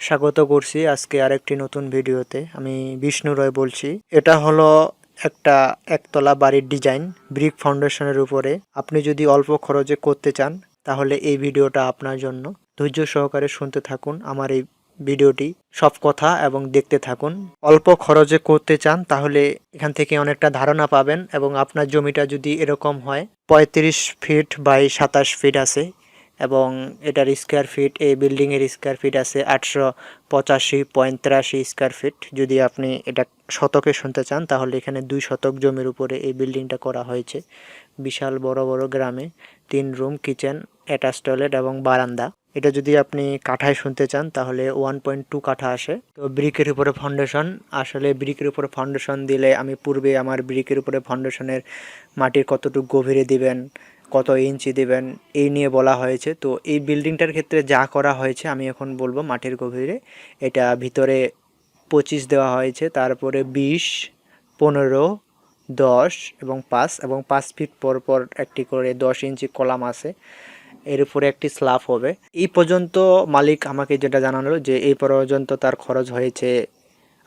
স্বাগত করছি আজকে আরেকটি নতুন ভিডিওতে। আমি বিষ্ণু রয় বলছি। এটা হলো একটা একতলা বাড়ির ডিজাইন, ব্রিক ফাউন্ডেশনের উপরে। আপনি যদি অল্প খরচে করতে চান, তাহলে এই ভিডিওটা আপনার জন্য। ধৈর্য সহকারে শুনতে থাকুন আমার এই ভিডিওটি। সব কথা এবং দেখতে থাকুন। অল্প খরচে করতে চান, তাহলে এখান থেকে অনেকটা ধারণা পাবেন এবং আপনার জমিটা যদি এরকম হয়, পঁয়ত্রিশ ফিট বাই সাতাশ ফিট আছে। এবং এটার স্কোয়ার ফিট এই বিল্ডিংয়ের স্কোয়ার ফিট আছে আটশো পঁচাশি, পঁয়ত্রাশি স্কোয়ার ফিট যদি আপনি এটা শতকে শুনতে চান, তাহলে এখানে দুই শতক জমির উপরে এই বিল্ডিংটা করা হয়েছে। বিশাল বড় বড় গ্রামে। তিন রুম কিচেন অ্যাটাচ টয়লেট এবং বারান্দা। এটা যদি আপনি কাঠায় শুনতে চান, তাহলে ওয়ান পয়েন্ট টু কাঠা আসে। তো ব্রিকের উপরে ফাউন্ডেশন আসলে ব্রিকের উপরে ফাউন্ডেশন দিলে আমি পূর্বে আমার ব্রিকের উপরে ফাউন্ডেশনের মাটির কতটুকু গভীরে দিবেন কত ইঞ্চি দেবেন এই নিয়ে বলা হয়েছে। তো এই বিল্ডিংটার ক্ষেত্রে যা করা হয়েছে, আমি এখন বলব মাটির গভীরে। এটা ভিতরে পঁচিশ দেওয়া হয়েছে, তারপরে বিশ, পনেরো, দশ এবং পাঁচ এবং পাঁচ ফিট পর পর একটি করে দশ ইঞ্চি কলাম আছে। এর উপরে একটি স্ল্যাব হবে। এই পর্যন্ত মালিক আমাকে যেটা জানালো যে এই পর্যন্ত তার খরচ হয়েছে,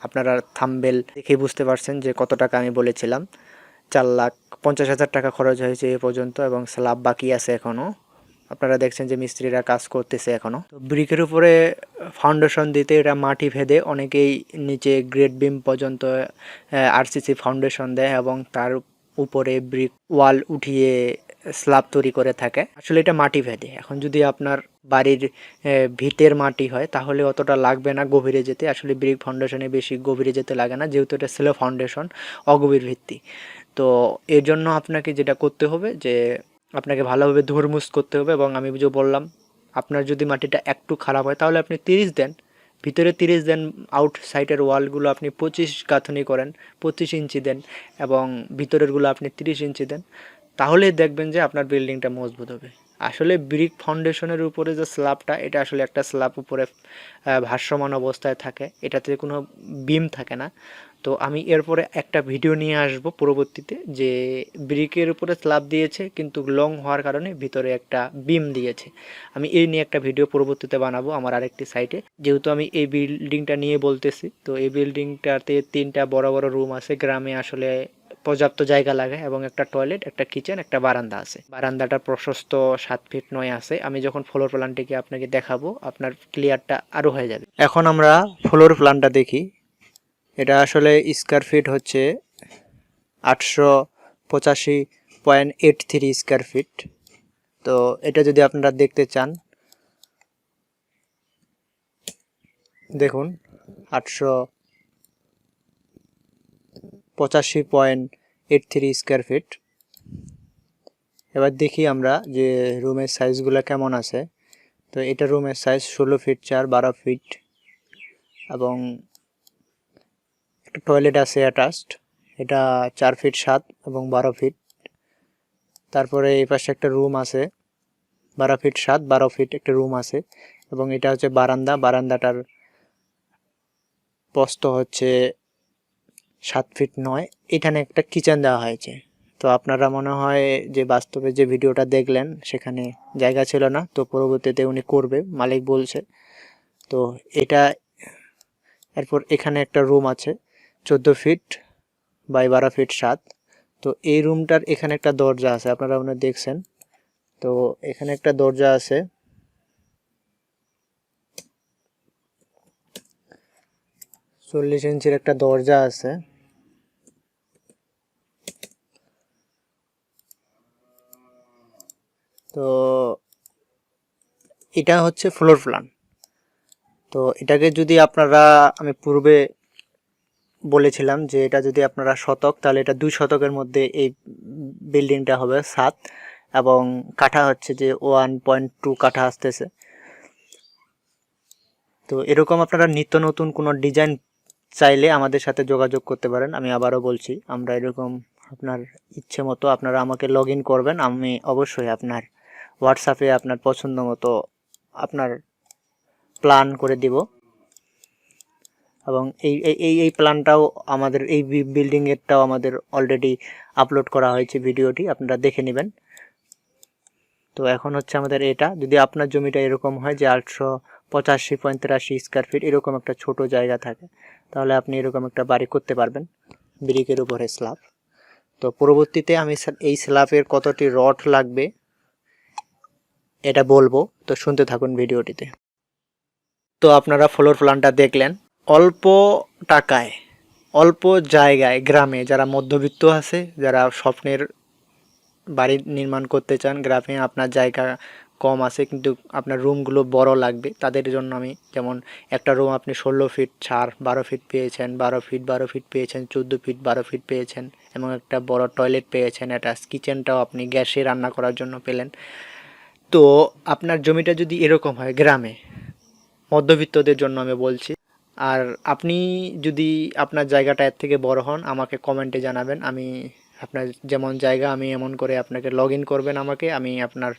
আপনারা থাম্বেল দেখে বুঝতে পারছেন যে কত টাকা আমি বলেছিলাম। চার লাখ পঞ্চাশ হাজার টাকা খরচ হয়েছে এ পর্যন্ত এবং স্ল্যাব বাকি আছে এখনও আপনারা দেখছেন যে মিস্ত্রিরা কাজ করতেছে এখনও তো ব্রিকের উপরে ফাউন্ডেশন দিতে এটা মাটি ভেদে অনেকেই নিচে গ্রেড বিম পর্যন্ত আরসিসি ফাউন্ডেশন দেয় এবং তার উপরে ব্রিক ওয়াল উঠিয়ে স্ল্যাব তৈরি করে থাকে। আসলে এটা মাটি ভেদে। এখন যদি আপনার বাড়ির ভিতের মাটি হয় তাহলে অতটা লাগবে না গভীরে যেতে। আসলে ব্রিক ফাউন্ডেশনে বেশি গভীরে যেতে লাগে না, যেহেতু এটা স্লো ফাউন্ডেশন অগভীর ভিত্তি। তো এর জন্য আপনাকে যেটা করতে হবে যে আপনাকে ভালোভাবে ধর্মুস করতে হবে এবং আমি যে বললাম, আপনার যদি মাটিটা একটু খারাপ হয়, তাহলে আপনি তিরিশ দেন। ভিতরে তিরিশ দেন আউট সাইডের ওয়ালগুলো আপনি পঁচিশ গাঁথনি করেন, পঁচিশ ইঞ্চি দেন এবং ভিতরেরগুলো আপনি তিরিশ ইঞ্চি দেন তাহলে দেখবেন যে আপনার বিল্ডিংটা মজবুত হবে। আসলে ব্রিক ফাউন্ডেশনের উপরে যে স্ল্যাবটা, এটা আসলে একটা স্ল্যাব উপরে ভাসমান অবস্থায় থাকে। এটাতে কোনো বিম থাকে না। তো আমি এরপরে একটা ভিডিও নিয়ে আসব পরবর্তীতে যে ব্রিকের উপরে স্ল্যাব দিয়েছে, কিন্তু লং হওয়ার কারণে ভিতরে একটা বিম দিয়েছে। আমি এই নিয়ে একটা ভিডিও পরবর্তীতে বানাবো আমার আরেকটি সাইটে। যেহেতু আমি এই বিল্ডিংটা নিয়ে বলতেছি, তো এই বিল্ডিংটাতে তিনটা বড় বড় রুম আছে। গ্রামে আসলে পর্যাপ্ত জায়গা লাগে এবং একটা টয়লেট একটা কিচেন একটা বারান্দা আছে। বারান্দাটা প্রশস্ত সাত ফিট নয় আছে। আমি যখন ফ্লোর প্ল্যানটিকে আপনাকে দেখাবো, আপনার ক্লিয়ারটা আরও হয়ে যাবে। এখন আমরা ফ্লোর প্ল্যানটা দেখি। এটা আসলে স্কোয়ার ফিট হচ্ছে আটশো পঁচাশি point eight three square feet তো এটা যদি আপনারা দেখতে চান, দেখুন, আটশো পঁচাশি point eight three square feet এবার দেখি আমরা যে রুমের সাইজগুলো কেমন আছে। তো এটা রুমের সাইজ ষোলো ফিট চার, বারো ফিট এবং একটা টয়লেট আছে অ্যাটাচড এটা চার ফিট সাত এবং বারো ফিট তারপরে এই পাশে একটা রুম আছে, বারো ফিট সাত, বারো ফিট একটা রুম আছে। এবং এটা হচ্ছে বারান্দা, বারান্দাটার প্রস্থ হচ্ছে সাত ফিট নয়, এখানে একটা কিচেন দেওয়া হয়েছে। তো আপনারা মনে হয় যে বাস্তবে যে ভিডিওটা দেখলেন, সেখানে জায়গা ছিল না, তো পরবর্তীতে উনি করবে, মালিক বলছে। তো এটা, এরপর এখানে একটা রুম আছে, চোদ্দ ফিট বাই বারো ফিট সাত। তো এই রুমটার এখানে একটা দরজা আছে, আপনারা মনে দেখছেন। তো এখানে একটা দরজা আছে। চল্লিশ ইঞ্চির একটা দরজা আছে তো এটা হচ্ছে ফ্লোর প্ল্যান তো এটাকে যদি আপনারা, আমি পূর্বে বলেছিলাম যে এটা যদি আপনারা শতক, তাহলে এটা দুই শতকের মধ্যে এই বিল্ডিংটা হবে সাত এবং কাঠা হচ্ছে যে ওয়ান পয়েন্ট টু কাঠা আসতেছে। তো এরকম আপনারা নিত্য নতুন কোনো ডিজাইন চাইলে আমাদের সাথে যোগাযোগ করতে পারেন, আমি আবারও বলছি, আমরা এরকম আপনার ইচ্ছে মতো আপনারা আমাকে লগ করবেন, আমি অবশ্যই আপনার হোয়াটসঅ্যাপে আপনার পছন্দ মতো আপনার প্ল্যান করে দিব। এবং এই, এই- এই প্ল্যানটাও আমাদের, এই বিল্ডিংয়েরটাও আমাদের অলরেডি আপলোড করা হয়েছে ভিডিওটি আপনারা দেখে নেবেন। তো এখন হচ্ছে আমাদের এটা। যদি আপনার জমিটা এরকম হয় যে আটশো পঁচাশি, পঁয়ত্রিশি স্কোয়ার ফিট এরকম একটা ছোট জায়গা থাকে, তাহলে আপনি এরকম একটা বাড়ি করতে পারবেন, ব্রিকের উপরে স্ল্যাব তো পরবর্তীতে আমি এই স্ল্যাবের কতটি রড লাগবে এটা বলব, তো শুনতে থাকুন ভিডিওটিতে। তো আপনারা ফ্লোর প্ল্যানটা দেখলেন। অল্প টাকায়, অল্প জায়গায় গ্রামে যারা মধ্যবিত্ত আছে, যারা স্বপ্নের বাড়ি নির্মাণ করতে চান, গ্রামে আপনার জায়গা কম আছে, কিন্তু আপনার রুমগুলো বড় লাগবে, তাদের জন্য আমি যেমন একটা রুম আপনি ষোলো ফিট ছাড়, বারো ফিট পেয়েছেন, বারো ফিট বারো ফিট পেয়েছেন, চোদ্দ ফিট বারো ফিট পেয়েছেন, এবং একটা বড় টয়লেট পেয়েছেন একটা কিচেনটাও আপনি গ্যাসে রান্না করার জন্য পেলেন। তো আপনার জমিটা যদি এরকম হয় গ্রামে, মধ্যবিত্তদের জন্য আমি বলছি, আর আপনি যদি আপনার জায়গাটা এর থেকে বড় হন, আমাকে কমেন্টে জানাবেন। আমি আপনার যেমন জায়গা, আমি এমন করে আপনাকে লগ ইন করবেন আমাকে। আমি আপনার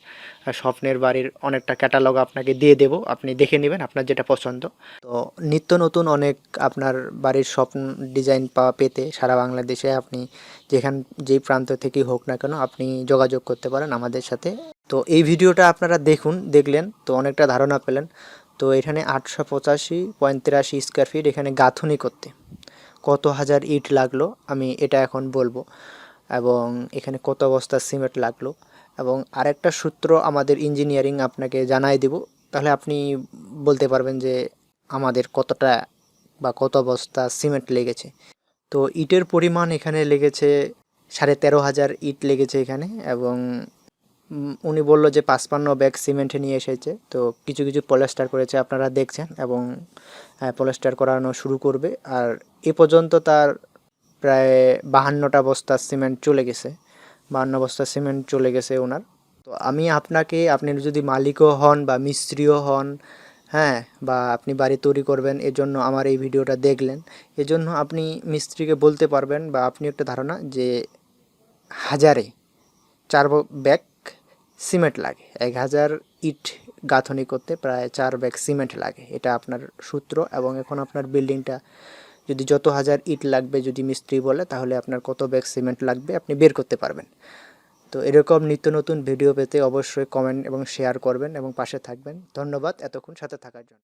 স্বপ্নের বাড়ির অনেকটা ক্যাটালগ আপনাকে দিয়ে দেব। আপনি দেখে নেবেন আপনার যেটা পছন্দ। তো নিত্য নতুন অনেক আপনার বাড়ির স্বপ্ন ডিজাইন পা পেতে সারা বাংলাদেশে আপনি যেখান, যেই প্রান্ত থেকেই হোক না কেন, আপনি যোগাযোগ করতে পারেন আমাদের সাথে। তো এই ভিডিওটা আপনারা দেখুন, দেখলেন, তো অনেকটা ধারণা পেলেন। তো এখানে আটশো পঁচাশি পঁয়ত্রিশি স্কোয়ার ফিট এখানে গাঁথুনি করতে। কত হাজার ইট লাগল, আমি এটা এখন বলব। এবং এখানে কত বস্তা সিমেন্ট লাগল। এবং আরেকটা সূত্র আমাদের ইঞ্জিনিয়ারিং আপনাকে জানাই দেব। তাহলে আপনি বলতে পারবেন যে আমাদের কতটা বা কত বস্তা সিমেন্ট লেগেছে। তো ইটের পরিমাণ এখানে লেগেছে সাড়ে তেরো হাজার ইট লেগেছে এখানে। এবং উনি বলল যে পাঁচপান্ন ব্যাগ সিমেন্ট নিয়ে এসেছে। তো কিছু কিছু পলেস্টার করেছে আপনারা দেখছেন এবং পলেস্টার করানো শুরু করবে। আর এ পর্যন্ত তার প্রায় বাহান্নটা বস্তা সিমেন্ট চলে গেছে। বাহান্ন বস্তা সিমেন্ট চলে গেছে ওনার। তো আমি আপনাকে, আপনি যদি মালিকও হন বা মিস্ত্রিও হন হ্যাঁ বা আপনি বাড়ি তৈরি করবেন, এজন্য আমার এই ভিডিওটা দেখলেন। এজন্য আপনি মিস্ত্রিকে বলতে পারবেন বা আপনি একটা ধারণা যে হাজারে চার ব্যাগ সিমেন্ট লাগে। এক হাজার ইট গাঁথনি করতে প্রায় চার ব্যাগ সিমেন্ট লাগে। এটা আপনার সূত্র এবং এখন আপনার বিল্ডিংটা যদি যত হাজার ইট লাগবে যদি মিস্ত্রি বলে, তাহলে আপনার কত ব্যাগ সিমেন্ট লাগবে আপনি বের করতে পারবেন। তো এরকম নিত্য নতুন ভিডিও পেতে অবশ্যই কমেন্ট এবং শেয়ার করবেন এবং পাশে থাকবেন। ধন্যবাদ। এতক্ষণ সাথে থাকার জন্য।